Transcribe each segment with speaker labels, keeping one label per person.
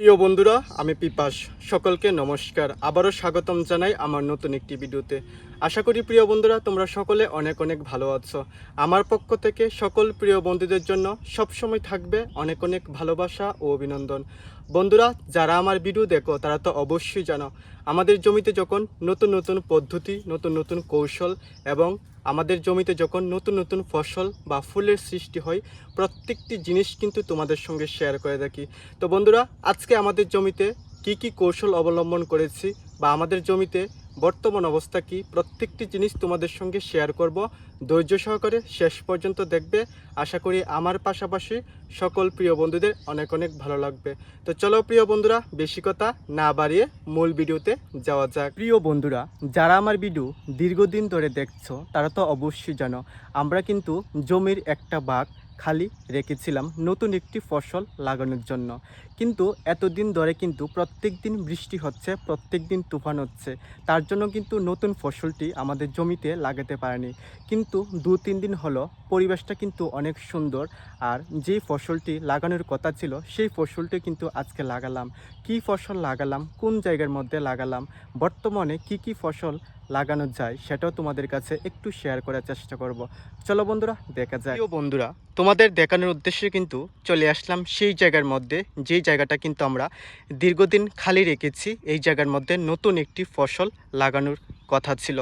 Speaker 1: প্রিয় বন্ধুরা, আমি পিপাস। সকলকে নমস্কার। আবারও স্বাগতম জানাই আমার নতুন একটি ভিডিওতে। আশা করি প্রিয় বন্ধুরা, তোমরা সকলে অনেক অনেক ভালো আছো। আমার পক্ষ থেকে সকল প্রিয় বন্ধুদের জন্য সবসময় থাকবে অনেক অনেক ভালোবাসা ও অভিনন্দন। বন্ধুরা, যারা আমার ভিডিও দেখো, তারা তো অবশ্যই জানো, আমাদের জমিতে যখন নতুন নতুন পদ্ধতি, নতুন নতুন কৌশল এবং আমাদের জমিতে যখন নতুন নতুন ফসল বা ফুলের সৃষ্টি হয়, প্রত্যেকটি জিনিস কিন্তু তোমাদের সঙ্গে শেয়ার করে থাকি। তো বন্ধুরা, আজকে আমাদের জমিতে কি কি কৌশল অবলম্বন করেছি বা আমাদের জমিতে বর্তমান অবস্থা কি? প্রত্যেকটি জিনিস তোমাদের সঙ্গে শেয়ার করব। ধৈর্য সহকারে শেষ পর্যন্ত দেখবে। আশা করি আমার পাশাপাশি সকল প্রিয় বন্ধুদের অনেক অনেক ভালো লাগবে। তো চলো প্রিয় বন্ধুরা, বেশি কথা না বাড়িয়ে মূল ভিডিওতে যাওয়া যাক। প্রিয় বন্ধুরা, যারা আমার ভিডিও দীর্ঘদিন ধরে দেখছ, তারা তো অবশ্যই জানো, আমরা কিন্তু জমির একটা ভাগ খালি রেখেছিলাম নতুন একটি ফসল লাগানোর জন্য। কিন্তু এতদিন ধরে কিন্তু প্রত্যেক দিন বৃষ্টি হচ্ছে, প্রত্যেক দিন তুফান হচ্ছে। তার জন্য কিন্তু নতুন ফসলটি আমাদের জমিতে লাগাতে পারেনি। কিন্তু দু তিন দিন হলো পরিবেশটা কিন্তু অনেক সুন্দর আর যেই ফসলটি লাগানোর কথা ছিল, সেই ফসলটি কিন্তু আজকে লাগালাম। কি ফসল লাগালাম? কোন জায়গার মধ্যে লাগালাম? বর্তমানে কি কি ফসল লাগানো যায়, সেটাও তোমাদের কাছে একটু শেয়ার করার চেষ্টা করব। চলো বন্ধুরা, দেখা যায় বন্ধুরা, তোমাদের দেখানোর উদ্দেশ্যে কিন্তু চলে আসলাম সেই জায়গার মধ্যে, যেই জায়গাটা কিন্তু আমরা দীর্ঘদিন খালি রেখেছি, এই জায়গার মধ্যে নতুন একটি ফসল লাগানোর কথা ছিল।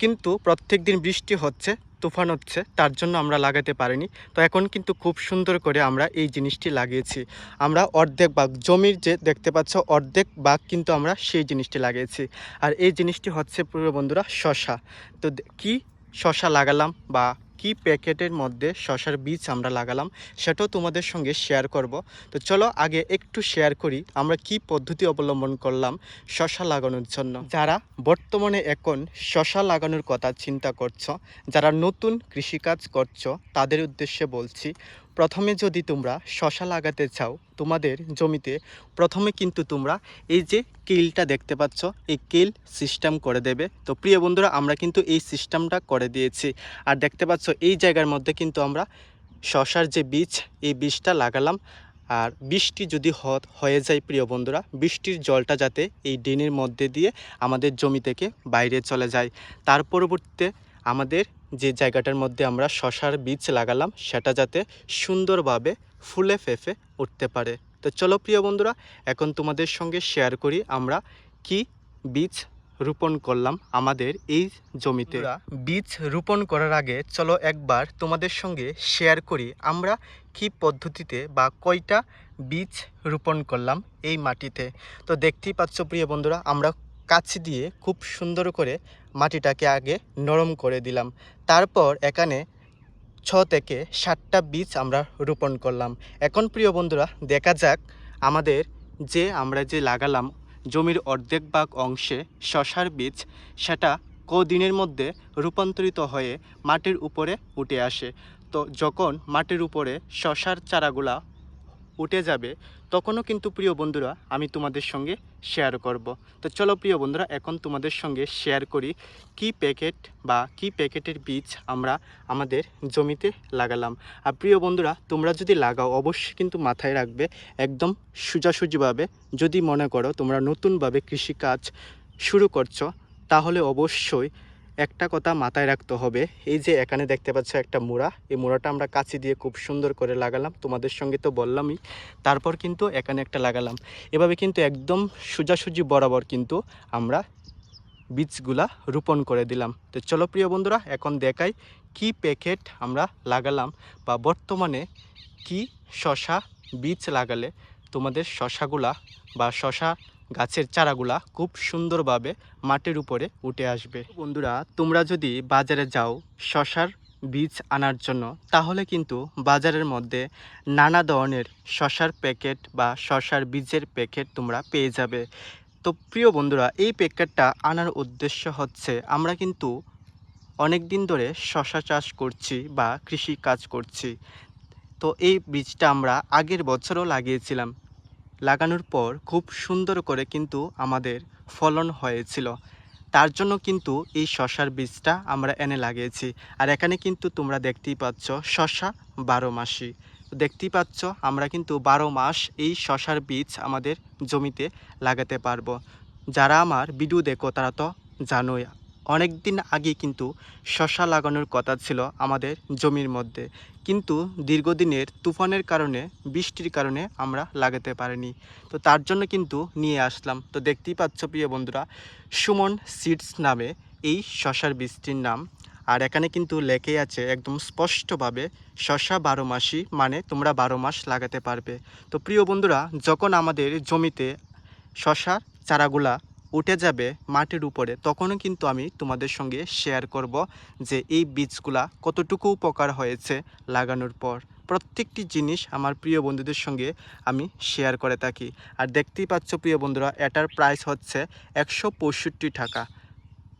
Speaker 1: কিন্তু প্রত্যেক দিন বৃষ্টি হচ্ছে তুফান হচ্ছে, তার জন্য আমরা লাগাতে পারিনি। তো এখন কিন্তু খুব সুন্দর করে আমরা এই জিনিসটি লাগিয়েছি। আমরা অর্ধেক বাঘ জমির যে দেখতে পাচ্ছ, অর্ধেক বাঘ কিন্তু আমরা সেই জিনিসটি লাগিয়েছি। আর এই জিনিসটি হচ্ছে পুরো বন্ধুরা, শশা। তো কি শশা লাগালাম বা কি প্যাকেটের মধ্যে শশার বীজ আমরা লাগালাম সেটাও তোমাদের সঙ্গে শেয়ার করব। তো চলো আগে একটু শেয়ার করি, আমরা কি পদ্ধতি অবলম্বন করলাম শশা লাগানোর জন্য। যারা বর্তমানে এখন শশা লাগানোর কথা চিন্তা করছ, যারা নতুন কৃষিকাজ করছ, তাদের উদ্দেশ্যে বলছি প্রথমে যদি তোমরা শশা লাগাতে চাও, তোমাদের জমিতে প্রথমে কিন্তু তোমরা এই যে কিলটা দেখতে পাচ্ছ, এই কিল সিস্টেম করে দেবে। তো প্রিয় বন্ধুরা, আমরা কিন্তু এই সিস্টেমটা করে দিয়েছি। আর দেখতে পাচ্ছ, এই জায়গার মধ্যে কিন্তু আমরা শশার যে বীজ, এই বীজটা লাগালাম। আর বৃষ্টি যদি হয়ে যায় প্রিয় বন্ধুরা, বৃষ্টির জলটা যাতে এই ড্রেনের মধ্যে দিয়ে আমাদের জমি থেকে বাইরে চলে যায়। তার পরবর্তীতে আমাদের যে জায়গাটার মধ্যে আমরা শশার বীজ লাগালাম, সেটা যাতে সুন্দরভাবে ফুলে ফেফে উঠতে পারে। তো চলো প্রিয় বন্ধুরা, এখন তোমাদের সঙ্গে শেয়ার করি আমরা কি বীজ রোপণ করলাম আমাদের এই জমিতে। বীজ রোপণ করার আগে চলো একবার তোমাদের সঙ্গে শেয়ার করি আমরা কি পদ্ধতিতে বা কয়টা বীজ রোপণ করলাম এই মাটিতে। তো দেখতেই পাচ্ছ প্রিয় বন্ধুরা, আমরা কাছি দিয়ে খুব সুন্দর করে মাটিটাকে আগে নরম করে দিলাম। তারপর এখানে ছ থেকে সাতটা বীজ আমরা রোপণ করলাম। এখন প্রিয় বন্ধুরা, দেখা যাক আমাদের যে আমরা যে লাগালাম জমির অর্ধেক ভাগ অংশে শশার বীজ, সেটা কদিনের মধ্যে রূপান্তরিত হয়ে মাটির উপরে উঠে আসে। তো যখন মাটির উপরে শশার চারাগুলা উঠে যাবে, তখনও কিন্তু প্রিয় বন্ধুরা আমি তোমাদের সঙ্গে শেয়ার করব। তো চলো প্রিয় বন্ধুরা, এখন তোমাদের সঙ্গে শেয়ার করি কি প্যাকেট বা কি প্যাকেটের বীজ আমরা আমাদের জমিতে লাগালাম। আর প্রিয় বন্ধুরা, তোমরা যদি লাগাও, অবশ্যই কিন্তু মাথায় রাখবে, একদম সোজাসুজিভাবে যদি মনে করো তোমরা নতুনভাবে কৃষিকাজ শুরু করছ, তাহলে অবশ্যই একটা কথা মাথায় রাখতে হবে, এই যে এখানে দেখতে পাচ্ছ একটা মোড়া, এই মোড়াটা আমরা কাছে দিয়ে খুব সুন্দর করে লাগালাম, তোমাদের সঙ্গে তো বললামই, তারপর কিন্তু এখানে একটা লাগালাম। এভাবে কিন্তু একদম সোজাসুজি বরাবর কিন্তু আমরা বীজগুলা রোপণ করে দিলাম। তো চলো প্রিয় বন্ধুরা, এখন দেখাই কি প্যাকেট আমরা লাগালাম বা বর্তমানে কি শশা বীজ লাগালে তোমাদের শশাগুলা বা শশা গাছের চারাগুলা খুব সুন্দরভাবে মাটির উপরে উঠে আসবে। বন্ধুরা, তোমরা যদি বাজারে যাও শশার বীজ আনার জন্য, তাহলে কিন্তু বাজারের মধ্যে নানা ধরনের শশার প্যাকেট বা শশার বীজের প্যাকেট তোমরা পেয়ে যাবে। তো প্রিয় বন্ধুরা, এই প্যাকেটটা আনার উদ্দেশ্য হচ্ছে, আমরা কিন্তু অনেক দিন ধরে শশা চাষ করছি বা কৃষি কাজ করছি। তো এই বীজটা আমরা আগের বছরও লাগিয়েছিলাম। লাগানোর পর খুব সুন্দর করে কিন্তু আমাদের ফলন হয়েছিল। তার জন্য কিন্তু এই শশার বীজটা আমরা এনে লাগিয়েছি। আর এখানে কিন্তু তোমরা দেখতেই পাচ্ছ শশা বারো মাসি। দেখতেই পাচ্ছ আমরা কিন্তু বারো মাস এই শশার বীজ আমাদের জমিতে লাগাতে পারব। যারা আমার ভিডিও দেখো তারা তো জানোই অনেক দিন আগে কিন্তু শশা লাগানোর কথা ছিল আমাদের জমির মধ্যে। কিন্তু দীর্ঘদিনের তুফানের কারণে, বৃষ্টির কারণে আমরা লাগাতে পারিনি। তো তার জন্য কিন্তু নিয়ে আসলাম। তো দেখতেই পাচ্ছ প্রিয় বন্ধুরা, সুমন সিডস নামে এই শশার বীজটির নাম। আর এখানে কিন্তু লেখে আছে একদম স্পষ্টভাবে, শশা বারো মাসই মানে তোমরা বারো মাস লাগাতে পারবে। তো প্রিয় বন্ধুরা, যখন আমাদের জমিতে শশার চারাগুলা উঠে যাবে মাটির উপরে, তখনও কিন্তু আমি তোমাদের সঙ্গে শেয়ার করব যে এই বীজগুলা কতটুকু উপকার হয়েছে লাগানোর পর। প্রত্যেকটি জিনিস আমার প্রিয় বন্ধুদের সঙ্গে আমি শেয়ার করে থাকি। আর দেখতেই পাচ্ছ প্রিয় বন্ধুরা, এটার প্রাইস হচ্ছে একশো পঁয়ষট্টি টাকা।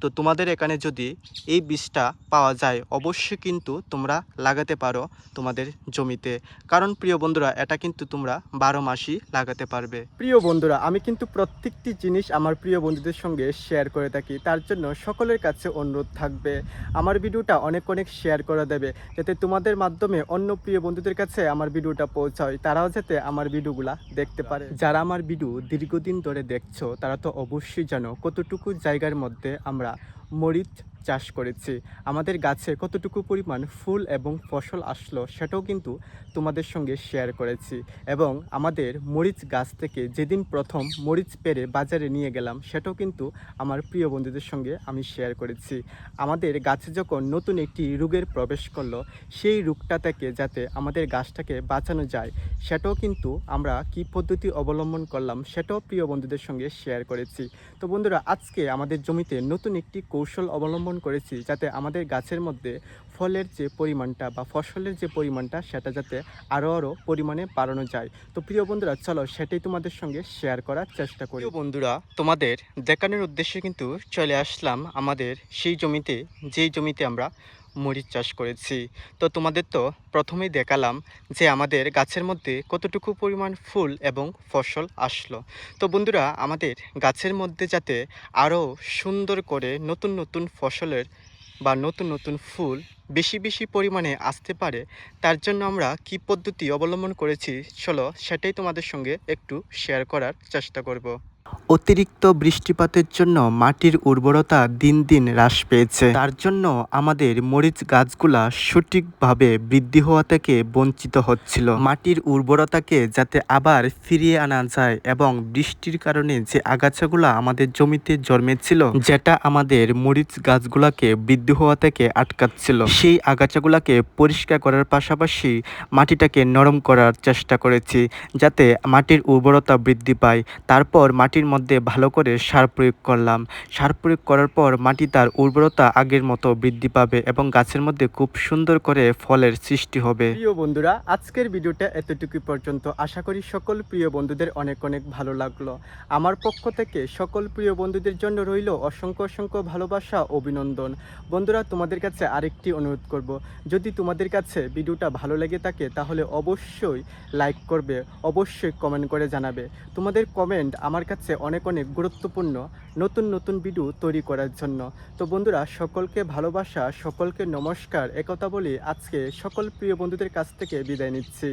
Speaker 1: তো তোমাদের এখানে যদি এই বীজটা পাওয়া যায়, অবশ্যই কিন্তু তোমরা লাগাতে পারো তোমাদের জমিতে। কারণ প্রিয় বন্ধুরা, এটা কিন্তু তোমরা বারো মাসই লাগাতে পারবে। প্রিয় বন্ধুরা, আমি কিন্তু প্রত্যেকটি জিনিস আমার প্রিয় বন্ধুদের সঙ্গে শেয়ার করে থাকি। তার জন্য সকলের কাছে অনুরোধ থাকবে, আমার ভিডিওটা অনেক অনেক শেয়ার করে দেবে, যাতে তোমাদের মাধ্যমে অন্য প্রিয় বন্ধুদের কাছে আমার ভিডিওটা পৌঁছায়, তারাও যাতে আমার ভিডিওগুলা দেখতে পারে। যারা আমার ভিডিও দীর্ঘদিন ধরে দেখছ, তারা তো অবশ্যই জানো কতটুকু জায়গার মধ্যে আমরা Yeah. মরিচ চাষ করেছি। আমাদের গাছে কতটুকু পরিমাণ ফুল এবং ফসল আসলো সেটাও কিন্তু তোমাদের সঙ্গে শেয়ার করেছি এবং আমাদের মরিচ গাছ থেকে যেদিন প্রথম মরিচ পেরে বাজারে নিয়ে গেলাম সেটাও কিন্তু আমার প্রিয় বন্ধুদের সঙ্গে আমি শেয়ার করেছি। আমাদের গাছে যখন নতুন একটি রোগের প্রবেশ করল, সেই রোগটা থেকে যাতে আমাদের গাছটাকে বাঁচানো যায়, সেটাও কিন্তু আমরা কি পদ্ধতি অবলম্বন করলাম সেটাও প্রিয় বন্ধুদের সঙ্গে শেয়ার করেছি। তো বন্ধুরা, আজকে আমাদের জমিতে নতুন একটি কৌশল অবলম্বন করেছি যাতে আমাদের গাছের মধ্যে ফলের যে পরিমাণটা বা ফসলের যে পরিমাণটা, সেটা যাতে আরও আরও পরিমাণে বাড়ানো যায়। তো প্রিয় বন্ধুরা, চলো সেটাই তোমাদের সঙ্গে শেয়ার করার চেষ্টা করি। বন্ধুরা, তোমাদের দেখানোর উদ্দেশ্যে কিন্তু চলে আসলাম আমাদের সেই জমিতে, যেই জমিতে আমরা মরিচ চাষ করেছি। তো তোমাদের তো প্রথমেই দেখালাম যে আমাদের গাছের মধ্যে কতটুকু পরিমাণ ফুল এবং ফসল আসলো। তো বন্ধুরা, আমাদের গাছের মধ্যে যাতে আরও সুন্দর করে নতুন নতুন ফসলের বা নতুন নতুন ফুল বেশি বেশি পরিমাণে আসতে পারে, তার জন্য আমরা কি পদ্ধতি অবলম্বন করেছি চলো সেটাই তোমাদের সঙ্গে একটু শেয়ার করার চেষ্টা করব। অতিরিক্ত বৃষ্টিপাতের জন্য মাটির উর্বরতা দিন দিন হ্রাস পেয়েছে। তার জন্য আমাদের মরিচ গাছগুলা সঠিকভাবে বৃদ্ধি হওয়া থেকে বঞ্চিত হচ্ছিল। মাটির উর্বরতাকে যাতে আবার ফিরিয়ে আনা যায় এবং বৃষ্টির কারণে যে আগাছাগুলা আমাদের জমিতে জন্মেছিল, যেটা আমাদের মরিচ গাছগুলাকে বৃদ্ধি হওয়া থেকে আটকাচ্ছিল। সেই আগাছাগুলাকে পরিষ্কার করার পাশাপাশি মাটিটাকে নরম করার চেষ্টা করেছি, যাতে মাটির উর্বরতা বৃদ্ধি পায়। তারপর মাটির মধ্যে ভালো করে সার প্রয়োগ করলাম। সার প্রয়োগ করার পর মাটি তার উর্বরতা আগের মতো বৃদ্ধি পাবে এবং গাছের মধ্যে খুব সুন্দর করে ফলের সৃষ্টি হবে। প্রিয় বন্ধুরা, আজকের ভিডিওটা এতটুকু পর্যন্ত। আশা করি সকল প্রিয় বন্ধুদের অনেক অনেক ভালো লাগল। আমার পক্ষ থেকে সকল প্রিয় বন্ধুদের জন্য রইল অসংখ্য অসংখ্য ভালোবাসা, অভিনন্দন। বন্ধুরা, তোমাদের কাছে আরেকটি অনুরোধ করব। যদি তোমাদের কাছে ভিডিওটা ভালো লেগে থাকে, তাহলে অবশ্যই লাইক করবে, অবশ্যই কমেন্ট করে জানাবে। তোমাদের কমেন্ট আমার কাছে অনেক অনেক গুরুত্বপূর্ণ নতুন নতুন ভিডিও তৈরি করার জন্য। তো বন্ধুরা, সকলকে ভালোবাসা, সকলকে নমস্কার একথা বলি আজকে সকল প্রিয় বন্ধুদের কাছ থেকে বিদায় নিচ্ছি।